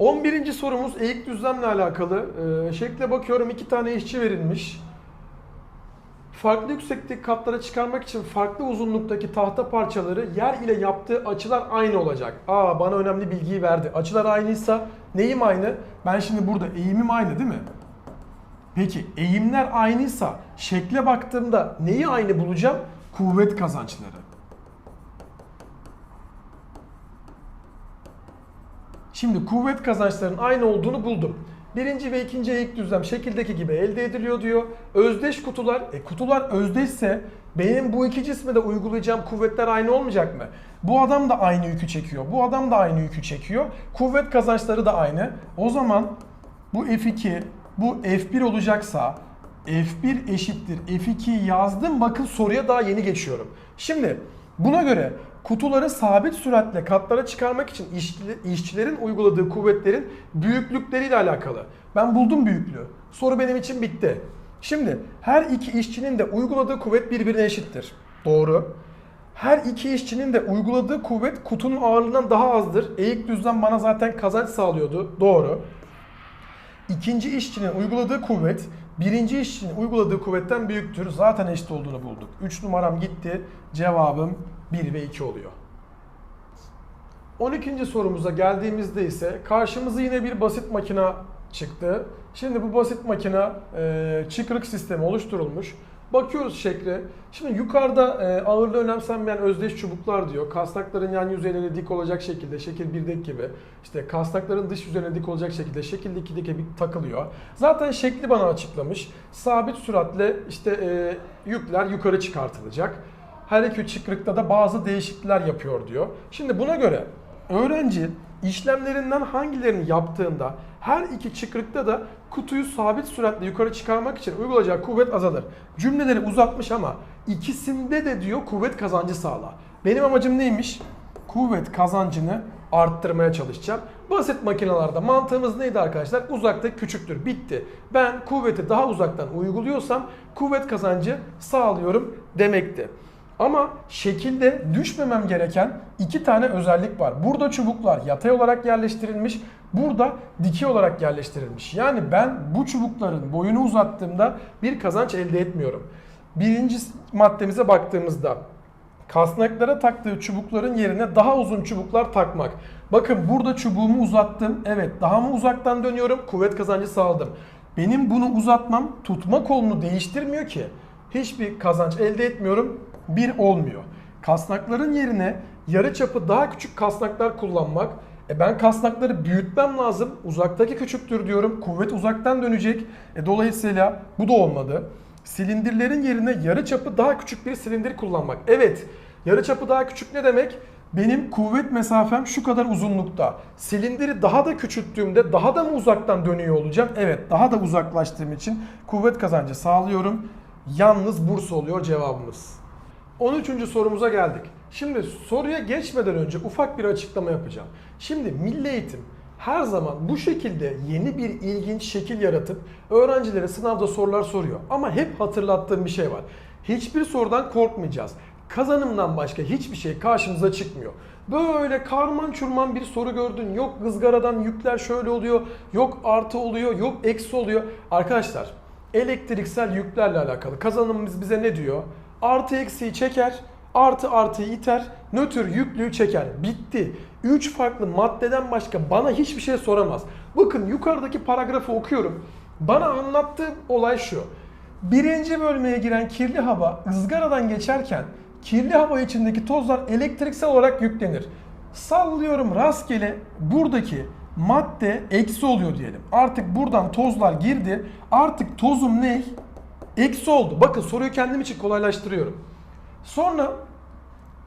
11. sorumuz eğik düzlemle alakalı. Ee, şekle bakıyorum iki tane işçi verilmiş. Farklı yükseklik katlara çıkarmak için farklı uzunluktaki tahta parçaları yer ile yaptığı açılar aynı olacak. Aa bana önemli bilgiyi verdi. Açılar aynıysa neyim aynı? Ben şimdi burada eğimim aynı değil mi? Peki eğimler aynıysa şekle baktığımda neyi aynı bulacağım? Kuvvet kazançları. Şimdi kuvvet kazançlarının aynı olduğunu buldum. Birinci ve ikinci eğik düzlem şekildeki gibi elde ediliyor diyor. Özdeş kutular, e kutular özdeşse benim bu iki cisme de uygulayacağım kuvvetler aynı olmayacak mı? Bu adam da aynı yükü çekiyor, bu adam da aynı yükü çekiyor. Kuvvet kazançları da aynı. O zaman bu F2, bu F1 olacaksa F1 eşittir F2 yazdım. Bakın soruya daha yeni geçiyorum. Şimdi buna göre kutuları sabit süratle katlara çıkarmak için işçi- işçilerin uyguladığı kuvvetlerin büyüklükleriyle alakalı. Ben buldum büyüklüğü. Soru benim için bitti. Şimdi her iki işçinin de uyguladığı kuvvet birbirine eşittir. Doğru. Her iki işçinin de uyguladığı kuvvet kutunun ağırlığından daha azdır. Eğik düzlem bana zaten kazanç sağlıyordu. Doğru. İkinci işçinin uyguladığı kuvvet birinci işçinin uyguladığı kuvvetten büyüktür. Zaten eşit olduğunu bulduk. 3 numaram gitti. Cevabım 1 ve 2 oluyor. 12. sorumuza geldiğimizde ise karşımıza yine bir basit makina çıktı. Şimdi bu basit makina e, çıkrık sistemi oluşturulmuş. Bakıyoruz şekle. Şimdi yukarıda e, ağırlığı önemsenmeyen özdeş çubuklar diyor. Kasnakların yan yüzeylerine dik olacak şekilde şekil 1'deki gibi. İşte kasnakların dış yüzeyine dik olacak şekilde şekil 2'deki bir takılıyor. Zaten şekli bana açıklamış. Sabit süratle işte e, yükler yukarı çıkartılacak. Her iki çıkrıkta da bazı değişiklikler yapıyor diyor. Şimdi buna göre öğrenci işlemlerinden hangilerini yaptığında her iki çıkrıkta da kutuyu sabit süratle yukarı çıkarmak için uygulayacağı kuvvet azalır. Cümleleri uzatmış ama ikisinde de diyor kuvvet kazancı sağla. Benim amacım neymiş? Kuvvet kazancını arttırmaya çalışacağım. Basit makinalarda mantığımız neydi arkadaşlar? Uzakta küçüktür. Bitti. Ben kuvveti daha uzaktan uyguluyorsam kuvvet kazancı sağlıyorum demekti. Ama şekilde düşmemem gereken iki tane özellik var. Burada çubuklar yatay olarak yerleştirilmiş, burada dikey olarak yerleştirilmiş. Yani ben bu çubukların boyunu uzattığımda bir kazanç elde etmiyorum. Birinci maddemize baktığımızda kasnaklara taktığı çubukların yerine daha uzun çubuklar takmak. Bakın burada çubuğumu uzattım. Evet daha mı uzaktan dönüyorum? Kuvvet kazancı sağladım. Benim bunu uzatmam tutma kolunu değiştirmiyor ki. Hiçbir kazanç elde etmiyorum. Bir olmuyor. Kasnakların yerine yarı çapı daha küçük kasnaklar kullanmak. E ben kasnakları büyütmem lazım. Uzaktaki küçüktür diyorum. Kuvvet uzaktan dönecek. E dolayısıyla bu da olmadı. Silindirlerin yerine yarı çapı daha küçük bir silindir kullanmak. Evet, yarı çapı daha küçük ne demek? Benim kuvvet mesafem şu kadar uzunlukta. Silindiri daha da küçülttüğümde daha da mı uzaktan dönüyor olacağım? Evet, daha da uzaklaştığım için kuvvet kazancı sağlıyorum. Yalnız burs oluyor cevabımız. 13. sorumuza geldik. Şimdi soruya geçmeden önce ufak bir açıklama yapacağım. Şimdi Milli Eğitim her zaman bu şekilde yeni bir ilginç şekil yaratıp öğrencilere sınavda sorular soruyor. Ama hep hatırlattığım bir şey var. Hiçbir sorudan korkmayacağız. Kazanımdan başka hiçbir şey karşımıza çıkmıyor. Böyle karman çurman bir soru gördün. Yok ızgaradan yükler şöyle oluyor. Yok artı oluyor. Yok eksi oluyor. Arkadaşlar elektriksel yüklerle alakalı kazanımımız bize ne diyor? Artı eksiği çeker, artı artıyı iter, nötr yüklüğü çeker. Bitti. 3 farklı maddeden başka bana hiçbir şey soramaz. Bakın yukarıdaki paragrafı okuyorum. Bana anlattığı olay şu. Birinci bölmeye giren kirli hava ızgaradan geçerken kirli hava içindeki tozlar elektriksel olarak yüklenir. Sallıyorum rastgele buradaki madde eksi oluyor diyelim. Artık buradan tozlar girdi. Artık tozum ne? Eksi oldu. Bakın soruyu kendim için kolaylaştırıyorum. Sonra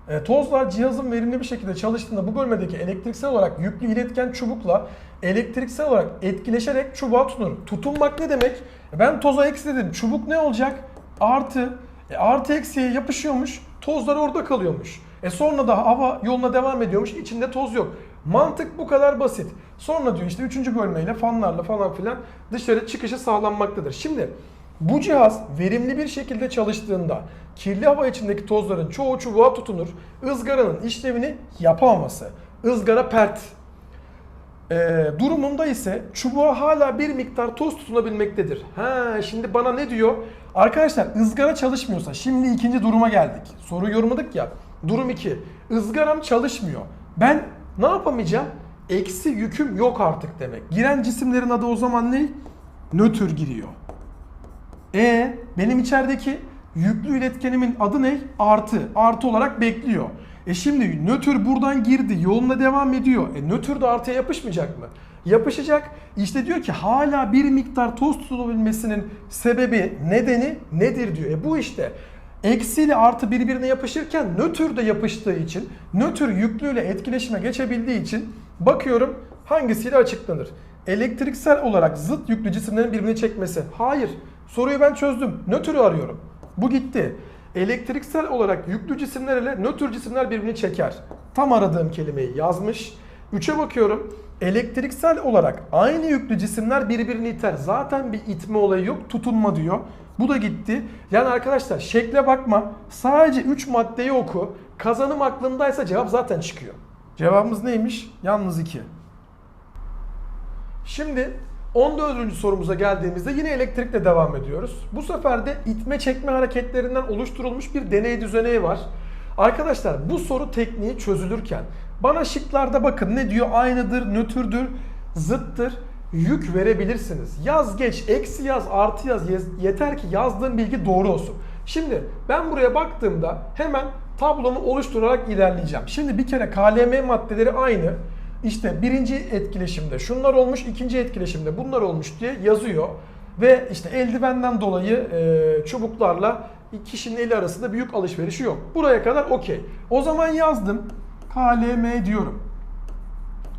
e, tozlar cihazın verimli bir şekilde çalıştığında bu bölmedeki elektriksel olarak yüklü iletken çubukla elektriksel olarak etkileşerek çubuğa tutunur. Tutunmak ne demek? E, ben toza eksi dedim. Çubuk ne olacak? Artı. E, artı eksiye yapışıyormuş. Tozlar orada kalıyormuş. E sonra da hava yoluna devam ediyormuş. İçinde toz yok. Mantık bu kadar basit. Sonra diyor işte 3. bölmeyle fanlarla falan filan dışarı çıkışı sağlanmaktadır. Şimdi bu cihaz verimli bir şekilde çalıştığında kirli hava içindeki tozların çoğu çubuğa tutunur. ızgaranın işlevini yapamaması. Izgara pert. Ee, durumunda ise çubuğa hala bir miktar toz tutunabilmektedir. Ha şimdi bana ne diyor? Arkadaşlar ızgara çalışmıyorsa şimdi ikinci duruma geldik. Soruyu yorumladık ya. Durum 2. Izgaram çalışmıyor. Ben ne yapamayacağım? Eksi yüküm yok artık demek. Giren cisimlerin adı o zaman ne? Nötr giriyor. E benim içerideki yüklü iletkenimin adı ne? Artı. Artı olarak bekliyor. E şimdi nötr buradan girdi. Yoluna devam ediyor. E nötr de artıya yapışmayacak mı? Yapışacak. İşte diyor ki hala bir miktar toz tutulabilmesinin sebebi, nedeni nedir diyor. E bu işte. Eksi ile artı birbirine yapışırken nötr de yapıştığı için, nötr yüklüyle etkileşime geçebildiği için bakıyorum hangisiyle açıklanır? Elektriksel olarak zıt yüklü cisimlerin birbirini çekmesi. Hayır. Soruyu ben çözdüm. Nötr'ü arıyorum. Bu gitti. Elektriksel olarak yüklü cisimler ile nötr cisimler birbirini çeker. Tam aradığım kelimeyi yazmış. 3'e bakıyorum. Elektriksel olarak aynı yüklü cisimler birbirini iter. Zaten bir itme olayı yok. Tutunma diyor. Bu da gitti. Yani arkadaşlar şekle bakma. Sadece 3 maddeyi oku. Kazanım aklındaysa cevap zaten çıkıyor. Cevabımız neymiş? Yalnız 2. Şimdi 14. sorumuza geldiğimizde yine elektrikle devam ediyoruz. Bu sefer de itme çekme hareketlerinden oluşturulmuş bir deney düzeneği var. Arkadaşlar bu soru tekniği çözülürken bana şıklarda bakın ne diyor? Aynıdır, nötrdür, zıttır. Yük verebilirsiniz. Yaz geç, eksi yaz, artı yaz. Yeter ki yazdığım bilgi doğru olsun. Şimdi ben buraya baktığımda hemen tablomu oluşturarak ilerleyeceğim. Şimdi bir kere KLM maddeleri aynı. İşte birinci etkileşimde şunlar olmuş, ikinci etkileşimde bunlar olmuş diye yazıyor. Ve işte eldivenden dolayı e, çubuklarla kişinin eli arasında büyük alışverişi yok. Buraya kadar okey. O zaman yazdım. KLM diyorum.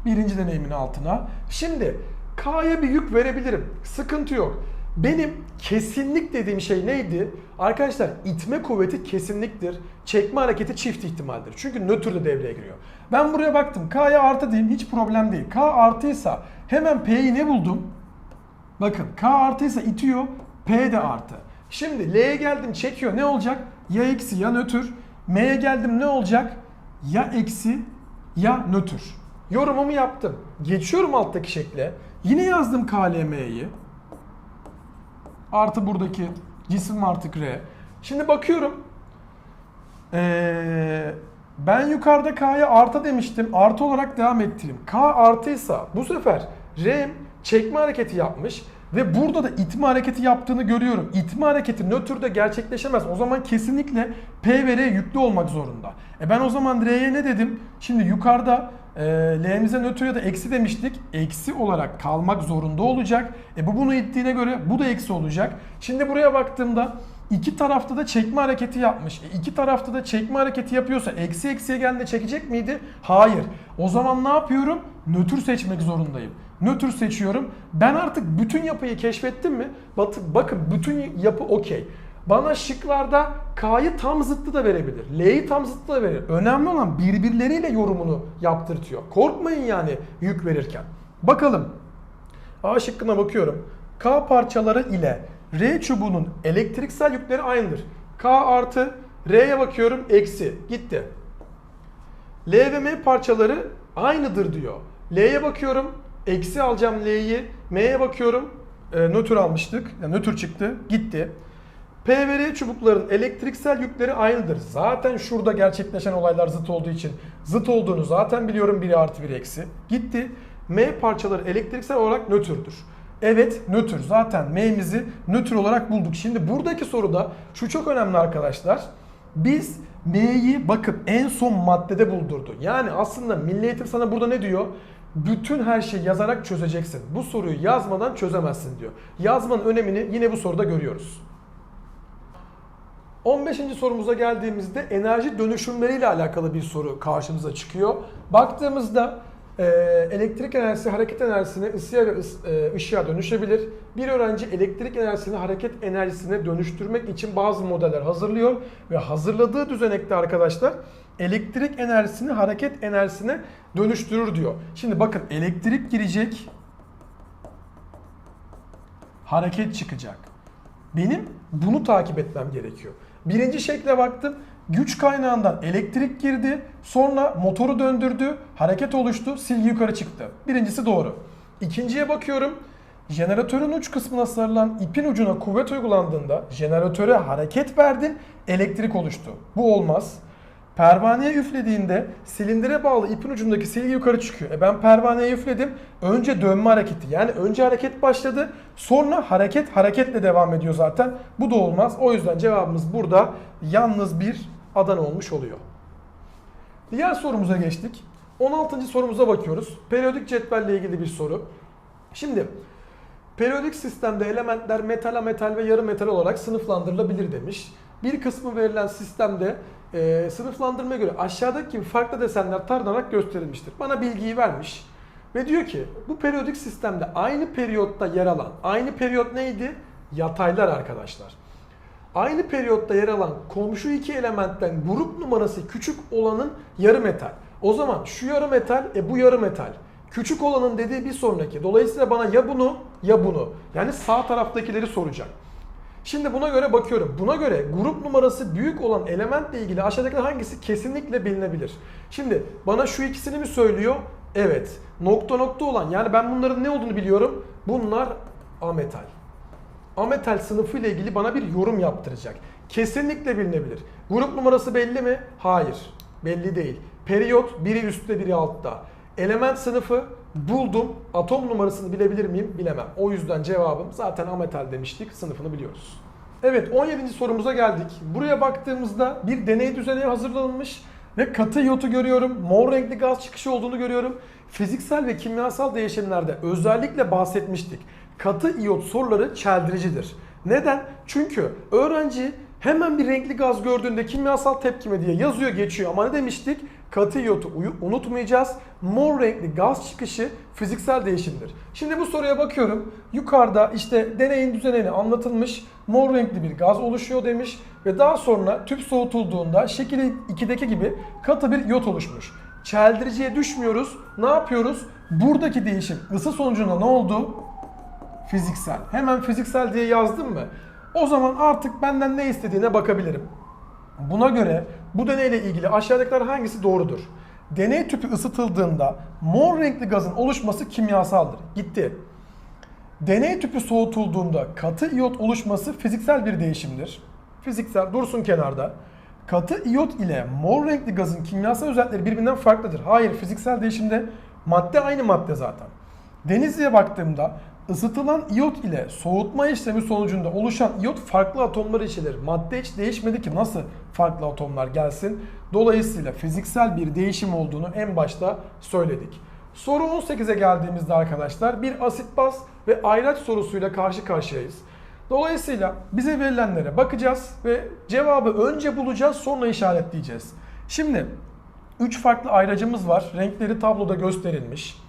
Birinci deneyimin altına. Şimdi K'ya bir yük verebilirim. Sıkıntı yok. Benim kesinlik dediğim şey neydi? Arkadaşlar itme kuvveti kesinliktir. Çekme hareketi çift ihtimaldir. Çünkü nötr de devreye giriyor. Ben buraya baktım. K'ya artı diyeyim hiç problem değil. K artıysa hemen P'yi ne buldum? Bakın K artıysa itiyor. P de artı. Şimdi L'ye geldim çekiyor. Ne olacak? Ya eksi ya nötr. M'ye geldim ne olacak? Ya eksi ya nötr. Yorumumu yaptım. Geçiyorum alttaki şekle. Yine yazdım KLM'yi. Artı buradaki cisim artık R. Şimdi bakıyorum. Ee, ben yukarıda K'ya artı demiştim. Artı olarak devam ettireyim. K artıysa bu sefer R çekme hareketi yapmış ve burada da itme hareketi yaptığını görüyorum. İtme hareketi nötrde gerçekleşemez. O zaman kesinlikle P ve R yüklü olmak zorunda. E ben o zaman R'ye ne dedim? Şimdi yukarıda e, L'mize nötr ya da eksi demiştik. Eksi olarak kalmak zorunda olacak. E bu bunu ittiğine göre bu da eksi olacak. Şimdi buraya baktığımda İki tarafta da çekme hareketi yapmış. E iki tarafta da çekme hareketi yapıyorsa eksi eksiye geldiğinde çekecek miydi? Hayır. O zaman ne yapıyorum? Nötr seçmek zorundayım. Nötr seçiyorum. Ben artık bütün yapıyı keşfettim mi? Bakın bütün yapı okey. Bana şıklarda K'yı tam zıttı da verebilir. L'yi tam zıttı da verir. Önemli olan birbirleriyle yorumunu yaptırtıyor. Korkmayın yani yük verirken. Bakalım. A şıkkına bakıyorum. K parçaları ile R çubuğunun elektriksel yükleri aynıdır. K artı R'ye bakıyorum eksi gitti. L ve M parçaları aynıdır diyor. L'ye bakıyorum eksi alacağım L'yi. M'ye bakıyorum e, nötr almıştık. Yani nötr çıktı gitti. P ve R çubukların elektriksel yükleri aynıdır. Zaten şurada gerçekleşen olaylar zıt olduğu için zıt olduğunu zaten biliyorum biri artı biri eksi. Gitti. M parçaları elektriksel olarak nötrdür. Evet nötr. Zaten M'mizi nötr olarak bulduk. Şimdi buradaki soruda şu çok önemli arkadaşlar. Biz M'yi bakın en son maddede buldurdu. Yani aslında Milli Eğitim sana burada ne diyor? Bütün her şeyi yazarak çözeceksin. Bu soruyu yazmadan çözemezsin diyor. Yazmanın önemini yine bu soruda görüyoruz. 15. sorumuza geldiğimizde enerji dönüşümleriyle alakalı bir soru karşımıza çıkıyor. Baktığımızda e, elektrik enerjisi hareket enerjisine ısıya ve e, ışığa dönüşebilir. Bir öğrenci elektrik enerjisini hareket enerjisine dönüştürmek için bazı modeller hazırlıyor ve hazırladığı düzenekte arkadaşlar elektrik enerjisini hareket enerjisine dönüştürür diyor. Şimdi bakın elektrik girecek, hareket çıkacak. Benim bunu takip etmem gerekiyor. Birinci şekle baktım. Güç kaynağından elektrik girdi. Sonra motoru döndürdü. Hareket oluştu. Silgi yukarı çıktı. Birincisi doğru. İkinciye bakıyorum. Jeneratörün uç kısmına sarılan ipin ucuna kuvvet uygulandığında jeneratöre hareket verdin. Elektrik oluştu. Bu olmaz. Pervaneye üflediğinde silindire bağlı ipin ucundaki silgi yukarı çıkıyor. E ben pervaneye üfledim. Önce dönme hareketi. Yani önce hareket başladı. Sonra hareket hareketle devam ediyor zaten. Bu da olmaz. O yüzden cevabımız burada yalnız bir Adana olmuş oluyor. Diğer sorumuza geçtik. 16. sorumuza bakıyoruz. Periyodik cetvelle ilgili bir soru. Şimdi periyodik sistemde elementler metal, ametal ve yarı metal olarak sınıflandırılabilir demiş. Bir kısmı verilen sistemde e, sınıflandırmaya göre aşağıdaki gibi farklı desenler taranarak gösterilmiştir. Bana bilgiyi vermiş ve diyor ki bu periyodik sistemde aynı periyotta yer alan, aynı periyot neydi? Yataylar arkadaşlar. Aynı periyotta yer alan komşu iki elementten grup numarası küçük olanın yarı metal. O zaman şu yarı metal, e bu yarı metal. Küçük olanın dediği bir sonraki. Dolayısıyla bana ya bunu ya bunu. Yani sağ taraftakileri soracak. Şimdi buna göre bakıyorum. Buna göre grup numarası büyük olan elementle ilgili aşağıdakiler hangisi kesinlikle bilinebilir? Şimdi bana şu ikisini mi söylüyor? Evet. Nokta nokta olan yani ben bunların ne olduğunu biliyorum. Bunlar ametal. Ametal sınıfı ile ilgili bana bir yorum yaptıracak. Kesinlikle bilinebilir. Grup numarası belli mi? Hayır. Belli değil. Periyot biri üstte biri altta. Element sınıfı buldum. Atom numarasını bilebilir miyim? Bilemem. O yüzden cevabım zaten ametal demiştik. Sınıfını biliyoruz. Evet 17. sorumuza geldik. Buraya baktığımızda bir deney düzeni hazırlanmış ve katı iyotu görüyorum. Mor renkli gaz çıkışı olduğunu görüyorum. Fiziksel ve kimyasal değişimlerde özellikle bahsetmiştik. Katı iyot soruları çeldiricidir. Neden? Çünkü öğrenci hemen bir renkli gaz gördüğünde kimyasal tepkime diye yazıyor geçiyor ama ne demiştik? Katı iyotu unutmayacağız. Mor renkli gaz çıkışı fiziksel değişimdir. Şimdi bu soruya bakıyorum. Yukarıda işte deneyin düzenini anlatılmış. Mor renkli bir gaz oluşuyor demiş ve daha sonra tüp soğutulduğunda şekil 2'deki gibi katı bir iyot oluşmuş. Çeldiriciye düşmüyoruz. Ne yapıyoruz? Buradaki değişim ısı sonucunda ne oldu? Fiziksel. Hemen fiziksel diye yazdım mı? O zaman artık benden ne istediğine bakabilirim. Buna göre bu deneyle ilgili aşağıdakiler hangisi doğrudur? Deney tüpü ısıtıldığında mor renkli gazın oluşması kimyasaldır. Gitti. Deney tüpü soğutulduğunda katı iyot oluşması fiziksel bir değişimdir. Fiziksel dursun kenarda. Katı iyot ile mor renkli gazın kimyasal özellikleri birbirinden farklıdır. Hayır fiziksel değişimde madde aynı madde zaten. Denizli'ye baktığımda ısıtılan iyot ile soğutma işlemi sonucunda oluşan iyot farklı atomlar içerir. Madde hiç değişmedi ki nasıl farklı atomlar gelsin. Dolayısıyla fiziksel bir değişim olduğunu en başta söyledik. Soru 18'e geldiğimizde arkadaşlar bir asit baz ve ayraç sorusuyla karşı karşıyayız. Dolayısıyla bize verilenlere bakacağız ve cevabı önce bulacağız sonra işaretleyeceğiz. Şimdi 3 farklı ayracımız var. Renkleri tabloda gösterilmiş.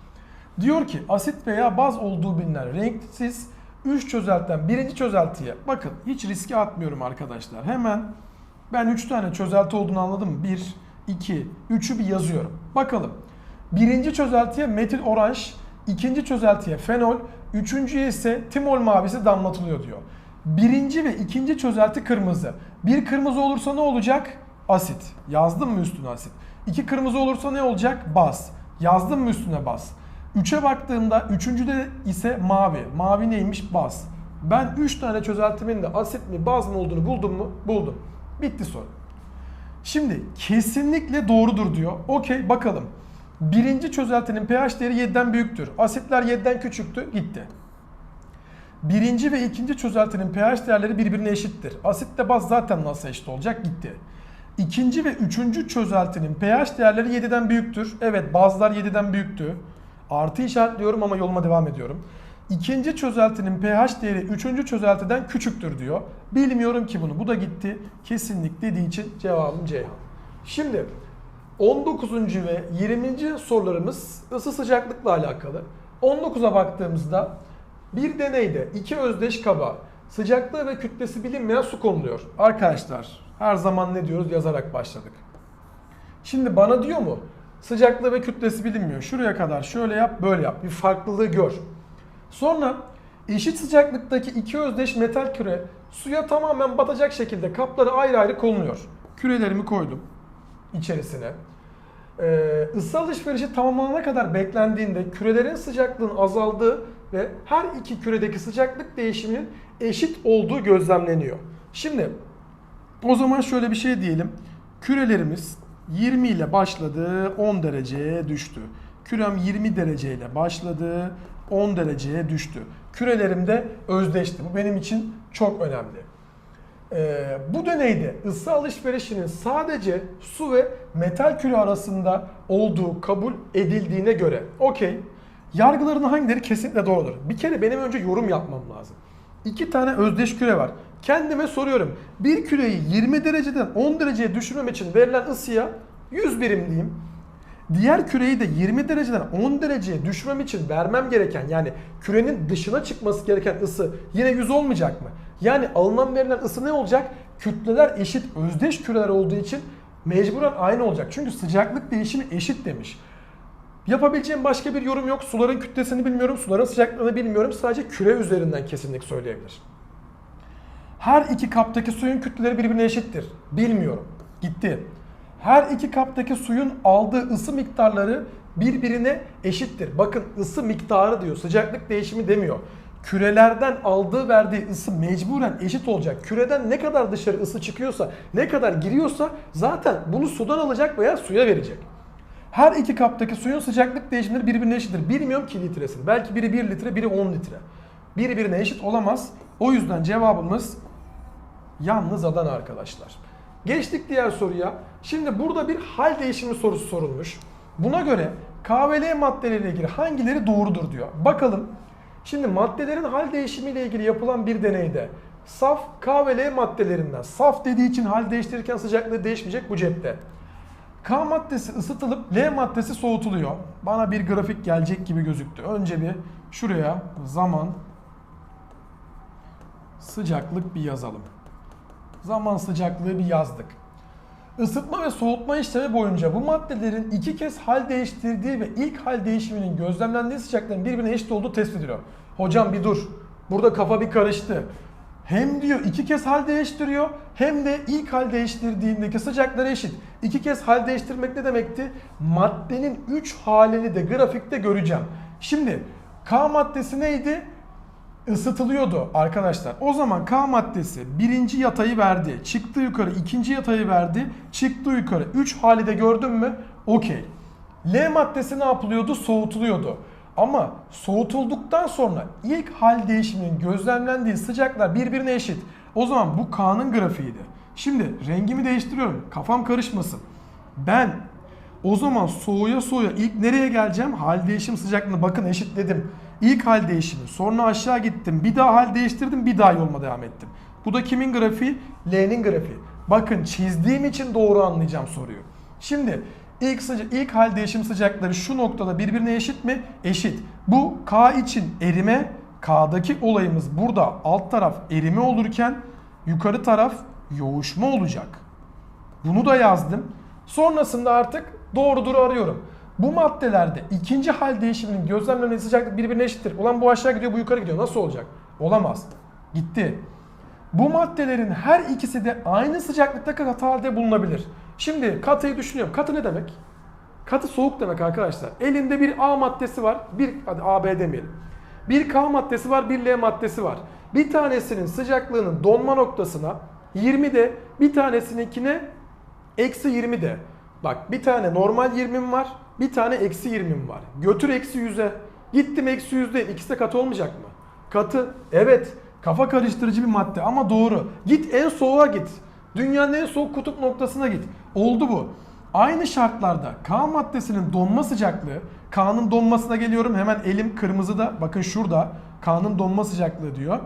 Diyor ki asit veya baz olduğu bilinen renksiz 3 çözeltiden birinci çözeltiye bakın hiç riske atmıyorum arkadaşlar. Hemen ben 3 tane çözelti olduğunu anladım mı? 1, 2, 3'ü bir yazıyorum. Bakalım. Birinci çözeltiye metil oranj, ikinci çözeltiye fenol, üçüncüye ise timol mavisi damlatılıyor diyor. Birinci ve ikinci çözelti kırmızı. Bir kırmızı olursa ne olacak? Asit. Yazdım mı üstüne asit? İki kırmızı olursa ne olacak? Baz. Yazdım mı üstüne baz? Üçe baktığımda üçüncüde ise mavi. Mavi neymiş? Baz. Ben üç tane çözeltimin de asit mi baz mı olduğunu buldum mu? Buldum. Bitti soru. Şimdi kesinlikle doğrudur diyor. Okey bakalım. Birinci çözeltinin pH değeri 7'den büyüktür. Asitler 7'den küçüktü. Gitti. Birinci ve ikinci çözeltinin pH değerleri birbirine eşittir. Asitle baz zaten nasıl eşit olacak? Gitti. İkinci ve üçüncü çözeltinin pH değerleri 7'den büyüktür. Evet bazlar 7'den büyüktü. Artı işaretliyorum ama yoluma devam ediyorum. İkinci çözeltinin pH değeri üçüncü çözeltiden küçüktür diyor. Bilmiyorum ki bunu. Bu da gitti. Kesinlik dediği için cevabım Ceyhan. Şimdi 19. ve 20. sorularımız ısı sıcaklıkla alakalı. 19'a baktığımızda bir deneyde iki özdeş kaba sıcaklığı ve kütlesi bilinmeyen su konuluyor. Arkadaşlar her zaman ne diyoruz yazarak başladık. Şimdi bana diyor mu sıcaklığı ve kütlesi bilinmiyor. Şuraya kadar şöyle yap böyle yap bir farklılığı gör. Sonra eşit sıcaklıktaki iki özdeş metal küre suya tamamen batacak şekilde kapları ayrı ayrı konuluyor. Kürelerimi koydum içerisine. Ee, ısı alışverişi tamamlanana kadar beklendiğinde kürelerin sıcaklığının azaldığı ve her iki küredeki sıcaklık değişiminin eşit olduğu gözlemleniyor. Şimdi o zaman şöyle bir şey diyelim. Kürelerimiz 20 ile başladı, 10 dereceye düştü. Kürem 20 dereceyle başladı, 10 dereceye düştü. Kürelerim de özdeşti. Bu benim için çok önemli. Ee, bu deneyde ısı alışverişinin sadece su ve metal küre arasında olduğu kabul edildiğine göre okey. Yargıların hangileri kesinlikle doğrudur? Bir kere benim önce yorum yapmam lazım. İki tane özdeş küre var. Kendime soruyorum. Bir küreyi 20 dereceden 10 dereceye düşürmem için verilen ısıya 100 birim diyeyim. Diğer küreyi de 20 dereceden 10 dereceye düşürmem için vermem gereken yani kürenin dışına çıkması gereken ısı yine 100 olmayacak mı? Yani alınan verilen ısı ne olacak? Kütleler eşit özdeş küreler olduğu için mecburen aynı olacak. Çünkü sıcaklık değişimi eşit demiş. Yapabileceğim başka bir yorum yok. Suların kütlesini bilmiyorum, suların sıcaklığını bilmiyorum. Sadece küre üzerinden kesinlik söyleyebilir. Her iki kaptaki suyun kütleleri birbirine eşittir. Bilmiyorum. Gitti. Her iki kaptaki suyun aldığı ısı miktarları birbirine eşittir. Bakın ısı miktarı diyor, sıcaklık değişimi demiyor. Kürelerden aldığı verdiği ısı mecburen eşit olacak. Küreden ne kadar dışarı ısı çıkıyorsa, ne kadar giriyorsa zaten bunu sudan alacak veya suya verecek. Her iki kaptaki suyun sıcaklık değişimleri birbirine eşittir. Bilmiyorum ki litresini. Belki biri 1 litre, biri 10 litre. Birbirine eşit olamaz. O yüzden cevabımız yalnız Adana arkadaşlar. Geçtik diğer soruya. Şimdi burada bir hal değişimi sorusu sorulmuş. Buna göre K ve L maddeleriyle ilgili hangileri doğrudur diyor. Bakalım. Şimdi maddelerin hal değişimiyle ilgili yapılan bir deneyde saf K ve L maddelerinden saf dediği için hal değiştirirken sıcaklığı değişmeyecek bu cepte. K maddesi ısıtılıp L maddesi soğutuluyor. Bana bir grafik gelecek gibi gözüktü. Önce bir şuraya zaman sıcaklık bir yazalım. Zaman sıcaklığı bir yazdık. Isıtma ve soğutma işlemi boyunca bu maddelerin iki kez hal değiştirdiği ve ilk hal değişiminin gözlemlendiği sıcaklığın birbirine eşit olduğu tespit ediliyor. Hocam bir dur. Burada kafa bir karıştı. Hem diyor iki kez hal değiştiriyor hem de ilk hal değiştirdiğindeki sıcakları eşit. İki kez hal değiştirmek ne demekti? Maddenin 3 halini de grafikte göreceğim. Şimdi K maddesi neydi? Isıtılıyordu arkadaşlar. O zaman K maddesi birinci yatayı verdi. Çıktı yukarı ikinci yatayı verdi. Çıktı yukarı. 3 hali de gördün mü? Okey. L maddesi ne yapılıyordu? Soğutuluyordu. Ama soğutulduktan sonra ilk hal değişiminin gözlemlendiği sıcaklar birbirine eşit. O zaman bu K'nın grafiğiydi. Şimdi rengimi değiştiriyorum. Kafam karışmasın. Ben o zaman soğuya soğuya ilk nereye geleceğim? Hal değişim sıcaklığını bakın eşitledim. İlk hal değişimi. Sonra aşağı gittim. Bir daha hal değiştirdim. Bir daha yoluma devam ettim. Bu da kimin grafiği? L'nin grafiği. Bakın çizdiğim için doğru anlayacağım soruyu. Şimdi ilk sıca ilk hal değişim sıcakları şu noktada birbirine eşit mi? Eşit. Bu K için erime, K'daki olayımız burada alt taraf erime olurken yukarı taraf yoğuşma olacak. Bunu da yazdım. Sonrasında artık doğrudur arıyorum. Bu maddelerde ikinci hal değişiminin gözlemlenmesi sıcaklık birbirine eşittir. Ulan bu aşağı gidiyor bu yukarı gidiyor. Nasıl olacak? Olamaz. Gitti. Bu maddelerin her ikisi de aynı sıcaklıkta katı halde bulunabilir. Şimdi katıyı düşünüyorum. Katı ne demek? Katı soğuk demek arkadaşlar. Elinde bir A maddesi var. Bir hadi AB demeyelim. Bir K maddesi var, bir L maddesi var. Bir tanesinin sıcaklığının donma noktasına 20'de, bir tanesininkine eksi 20'de. Bak bir tane normal 20'm var, bir tane eksi 20'm var. Götür eksi 100'e. Gittim eksi 100'de ikisi de katı olmayacak mı? Katı. Evet. Kafa karıştırıcı bir madde ama doğru. Git en soğuğa git. Dünyanın en soğuk kutup noktasına git. Oldu bu. Aynı şartlarda K maddesinin donma sıcaklığı, K'nın donmasına geliyorum hemen elim kırmızıda. Bakın şurada K'nın donma sıcaklığı diyor.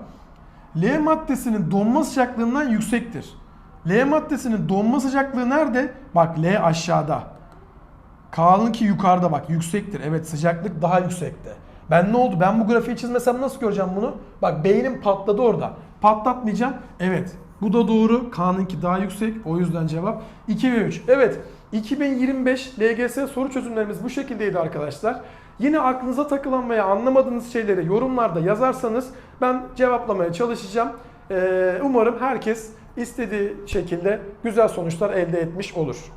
L maddesinin donma sıcaklığından yüksektir. L maddesinin donma sıcaklığı nerede? Bak L aşağıda. K'nınki yukarıda bak yüksektir. Evet sıcaklık daha yüksekte. Ben ne oldu? Ben bu grafiği çizmesem nasıl göreceğim bunu? Bak beynim patladı orada. Patlatmayacağım. Evet. Bu da doğru. K'nınki daha yüksek. O yüzden cevap 2 ve 3. Evet. 2025 LGS soru çözümlerimiz bu şekildeydi arkadaşlar. Yine aklınıza takılan veya anlamadığınız şeyleri yorumlarda yazarsanız ben cevaplamaya çalışacağım. Ee, umarım herkes istediği şekilde güzel sonuçlar elde etmiş olur.